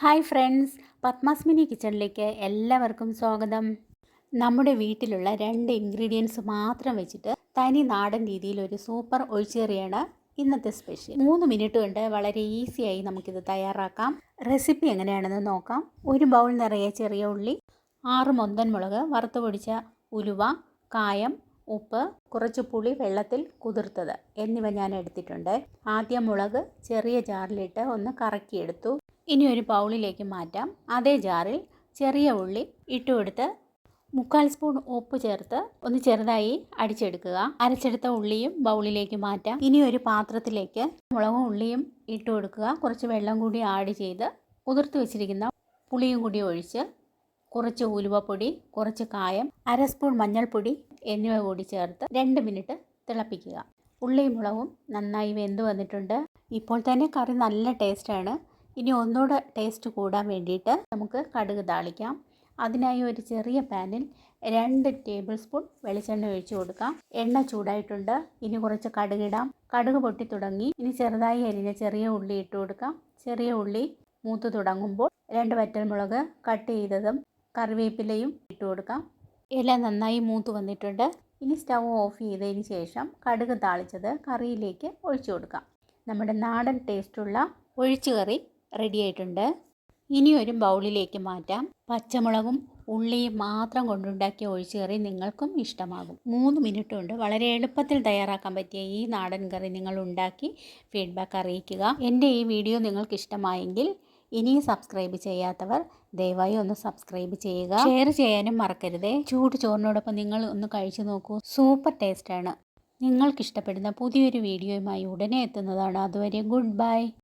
Hi friends പത്മാസ്മിനി കിച്ചണിലേക്ക് എല്ലാവർക്കും സ്വാഗതം. നമ്മുടെ വീട്ടിലുള്ള രണ്ട് ഇൻഗ്രീഡിയൻസ് മാത്രം വെച്ചിട്ട് തനി നാടൻ രീതിയിൽ ഒരു സൂപ്പർ ഒഴിച്ചേറിയാണ് ഇന്നത്തെ സ്പെഷ്യൽ. മൂന്ന് മിനിറ്റ് കൊണ്ട് വളരെ ഈസിയായി നമുക്കിത് തയ്യാറാക്കാം. റെസിപ്പി എങ്ങനെയാണെന്ന് നോക്കാം. ഒരു ബൗൾ നിറയെ ചെറിയ ഉള്ളി ആറ് മൊന്തൻ മുളക് വറുത്ത് പൊടിച്ച ഉലുവ കായം ഉപ്പ് കുറച്ച് പുളി വെള്ളത്തിൽ കുതിർത്തത് എന്നിവ ഞാൻ എടുത്തിട്ടുണ്ട്. ആദ്യം മുളക് ചെറിയ ജാറിലിട്ട് ഒന്ന് കറക്കിയെടുത്തു. ഇനി ഒരു ബൗളിലേക്ക് മാറ്റാം. അതേ ജാറിൽ ചെറിയ ഉള്ളി ഇട്ടുകൊടുത്ത് മുക്കാൽ സ്പൂൺ ഉപ്പ് ചേർത്ത് ഒന്ന് ചെറുതായി അടിച്ചെടുക്കുക. അരച്ചെടുത്ത ഉള്ളിയും ബൗളിലേക്ക് മാറ്റാം. ഇനി ഒരു പാത്രത്തിലേക്ക് മുളകും ഉള്ളിയും ഇട്ട് കൊടുക്കുക. കുറച്ച് വെള്ളം കൂടി ആഡ് ചെയ്ത് കുതിർത്ത് വെച്ചിരിക്കുന്ന പുളിയും കൂടി ഒഴിച്ച് കുറച്ച് ഉലുവപ്പൊടി കുറച്ച് കായം അര സ്പൂൺ മഞ്ഞൾപ്പൊടി എന്നിവ കൂടി ചേർത്ത് രണ്ട് മിനിറ്റ് തിളപ്പിക്കുക. ഉള്ളിയും മുളകും നന്നായി വെന്ത് വന്നിട്ടുണ്ട്. ഇപ്പോൾ തന്നെ കറി നല്ല ടേസ്റ്റാണ് ഇനി ഒന്നുകൂടെ ടേസ്റ്റ് കൂടാൻ വേണ്ടിയിട്ട് നമുക്ക് കടുക് താളിക്കാം. അതിനായി ഒരു ചെറിയ പാനിൽ രണ്ട് ടേബിൾ സ്പൂൺ വെളിച്ചെണ്ണ ഒഴിച്ചു കൊടുക്കാം. എണ്ണ ചൂടായിട്ടുണ്ട്. ഇനി കുറച്ച് കടുകിടാം കടുക് പൊട്ടി തുടങ്ങി. ഇനി ചെറുതായി അരിഞ്ഞ ചെറിയ ഉള്ളി ഇട്ട് കൊടുക്കാം. ചെറിയ ഉള്ളി മൂത്ത് തുടങ്ങുമ്പോൾ രണ്ട് വറ്റൽമുളക് കട്ട് ചെയ്തതും കറിവേപ്പിലയും ഇട്ട് കൊടുക്കാം. ഇല നന്നായി മൂത്ത് വന്നിട്ടുണ്ട്. ഇനി സ്റ്റൗ ഓഫ് ചെയ്തതിന് ശേഷം കടുക് താളിച്ചത് കറിയിലേക്ക് ഒഴിച്ചു കൊടുക്കാം. നമ്മുടെ നാടൻ ടേസ്റ്റുള്ള ഒഴിച്ചുകറി റെഡി ആയിട്ടുണ്ട്. ഇനി ഒരു ബൗളിലേക്ക് മാറ്റാം. പച്ചമുളകും ഉള്ളിയും മാത്രം കൊണ്ടുണ്ടാക്കിയ ഒഴിച്ചുകറി നിങ്ങൾക്കും ഇഷ്ടമാകും. മൂന്ന് മിനിറ്റ് കൊണ്ട് വളരെ എളുപ്പത്തിൽ തയ്യാറാക്കാൻ പറ്റിയ ഈ നാടൻ കറി നിങ്ങൾ ഉണ്ടാക്കി ഫീഡ്ബാക്ക് അറിയിക്കുക. എന്റെ ഈ വീഡിയോ നിങ്ങൾക്ക് ഇഷ്ടമായെങ്കിൽ ഇനിയും സബ്സ്ക്രൈബ് ചെയ്യാത്തവർ ദയവായി ഒന്ന് സബ്സ്ക്രൈബ് ചെയ്യുക. ഷെയർ ചെയ്യാനും മറക്കരുതേ. ചൂട് ചോറിനോടൊപ്പം നിങ്ങൾ ഒന്ന് കഴിച്ചു നോക്കൂ. സൂപ്പർ ടേസ്റ്റാണ് നിങ്ങൾക്ക് ഇഷ്ടപ്പെടുന്ന പുതിയൊരു വീഡിയോയുമായി ഉടനെ എത്തുന്നതാണ്. അതുവരെ ഗുഡ് ബൈ